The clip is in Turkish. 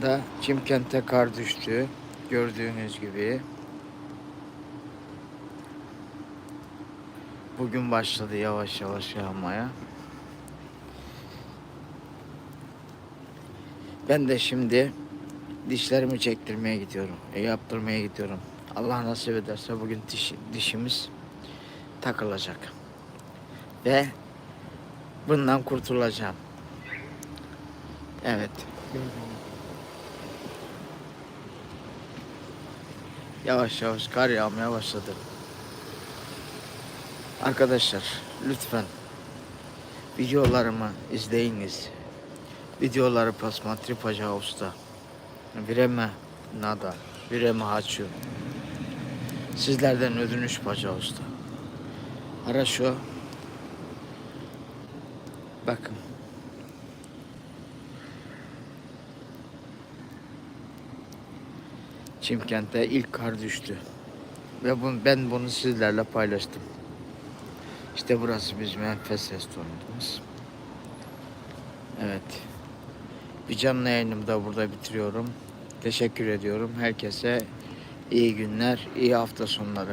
da Çimkent'e kar düştü. Gördüğünüz gibi. Bugün başladı yavaş yavaş yağmaya. Ben de şimdi dişlerimi çektirmeye gidiyorum. E, yaptırmaya gidiyorum. Allah nasip ederse bugün diş, dişimiz takılacak. Ve bundan kurtulacağım. Evet. Yavaş yavaş kar yağmaya başladı. Arkadaşlar lütfen videolarımı izleyiniz. Videoları pasmatri paja usta. Vireme nada. Vireme haçu. Sizlerden ödünüş paja usta. Ara şu. Bakın. Çimkent'te ilk kar düştü. Ve bunu, ben bunu sizlerle paylaştım. İşte burası bizim enfes restoranımız. Evet. Bir canlı yayınımı da burada bitiriyorum. Teşekkür ediyorum. Herkese iyi günler, iyi hafta sonları.